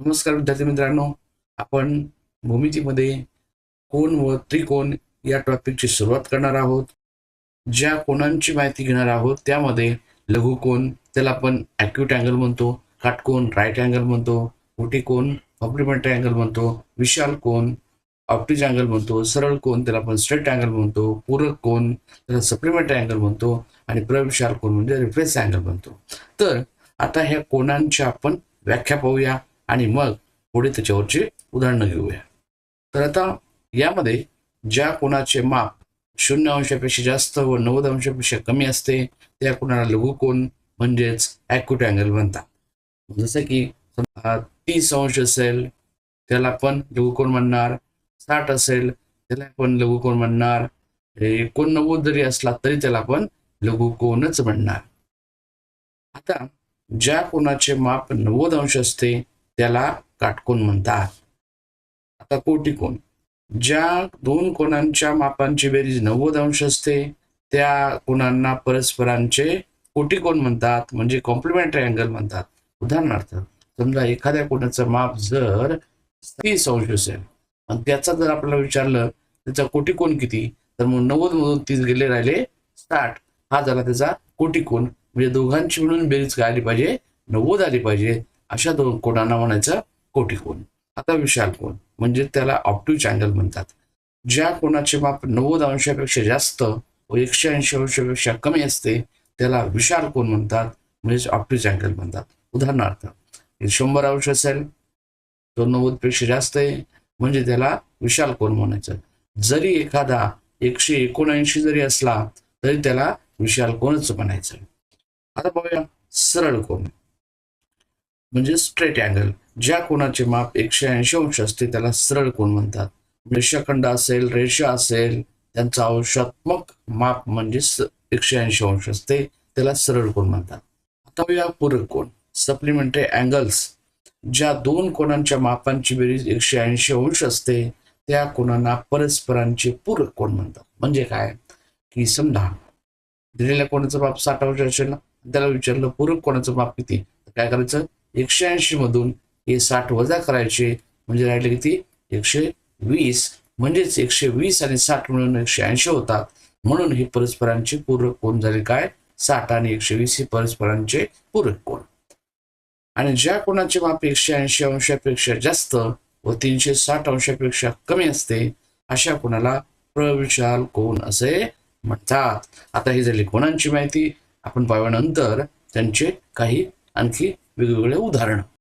नमस्कार विद्यार्थी मित्रांनो. आपण भूमितीमध्ये कोण व त्रिकोण या टॉपिकची सुरुवात करणार आहोत. ज्या कोणांची माहिती घेणार आहोत त्यामध्ये लघुकोण त्याला आपण ॲक्यूट अँगल म्हणतो काटकोण राईट अँगल म्हणतो मोठी कोण कॉम्प्लिमेंटरी अँगल म्हणतो विशाल कोण ऑप्टिज अँगल म्हणतो सरळ कोण त्याला आपण स्ट्रेट अँगल म्हणतो पूरक कोण त्याला सप्लिमेंटरी अँगल म्हणतो आणि प्रविशाल कोण म्हणजे रिफ्रेस अँगल म्हणतो. तर आता ह्या कोणांच्या आपण व्याख्या पाहूया. आणि मग पुढे त्याच्यावरची उदाहरणं घेऊया. तर आता यामध्ये ज्या कोणाचे माप शून्य अंशापेक्षा जास्त व नव्वद अंशापेक्षा कमी असते त्या कोणाला लघुकोन म्हणजेच ॲक्युट अँगल म्हणतात. जसं की तीस अंश असेल त्याला आपण लघुकोण म्हणणार. साठ असेल त्याला आपण लघुकोण म्हणणार. एकोणनव्वद जरी असला तरी त्याला आपण लघुकोनच म्हणणार. आता ज्या कोणाचे माप नव्वद अंश असते त्याला काटकोण म्हणतात. आता कोटिकोण ज्या दोन कोणांच्या मापांची बेरीज नव्वद अंश असते त्या कोणांना परस्परांचे कोटिकोण म्हणतात म्हणजे कॉम्प्लिमेंटरी अँगल म्हणतात. उदाहरणार्थ समजा एखाद्या कोणाचं माप जर तीस अंश असेल आणि त्याचा जर आपल्याला विचारलं त्याचा कोटिकोण किती? तर मग नव्वद मधून तीस गेले राहिले साठ. हा झाला त्याचा कोटिकोण म्हणजे दोघांची मिळून बेरीज काय आली पाहिजे? नव्वद आली पाहिजे. अशा दोन कोणांना म्हणायचं कोटिकोण आता विशाल कोण म्हणजे त्याला ऑप्टिव्ह अँगल म्हणतात. ज्या कोणाचे माप नव्वद अंशापेक्षा जास्त व एकशे ऐंशी अंशापेक्षा कमी असते त्याला विशाल कोण म्हणतात म्हणजेच ऑप्टिव्ह अँगल म्हणतात. उदाहरणार्थ शंभर अंश असेल तो नव्वदपेक्षा जास्त आहे म्हणजे त्याला विशाल कोण म्हणायचं. जरी एखादा एकशे एकोणऐंशी जरी असला तरी त्याला विशाल कोणच म्हणायचं. आता बघूया सरळ कोण म्हणजे स्ट्रेट अँगल ज्या कोणाचे माप एकशे ऐंशी अंश असते त्याला सरळ कोण म्हणतात? रेषाखंड असेल रेषा असेल त्यांचा अंशात्मक माप म्हणजे एकशे ऐंशी अंश असते त्याला सरळ कोण म्हणतात? आता पाहूया पूरक कोण. सप्लिमेंटरी अँगल्स ज्या दोन कोणांच्या मापांची बेरीज एकशे ऐंशी अंश असते त्या कोणांना परस्परांचे पूरक कोण म्हणतात? म्हणजे काय? की समजा दिलेल्या कोणाचं माप साठ अंश असेल ना त्याला विचारलं पूरक कोणाचं माप किती? काय करायचं? एकशे ऐंशी मधून हे साठ वजा करायचे. म्हणजे राहिले किती? एकशे वीस. म्हणजेच एकशे वीस आणि साठ मिळून एकशे ऐंशी होतात. म्हणून हे परस्परांचे पूरक कोण झाले काय? साठ आणि एकशे वीस हे परस्परांचे पूरक कोण आणि ज्या कोणाचे माप एकशे ऐंशी अंशापेक्षा जास्त व तीनशे साठ अंशापेक्षा कमी असते अशा कोणाला प्रविशाल कोण असे म्हणतात. आता ही झाली कोणांची माहिती? आपण पाहिल्यानंतर त्यांचे काही आणखी वेगवेगळे उदाहरण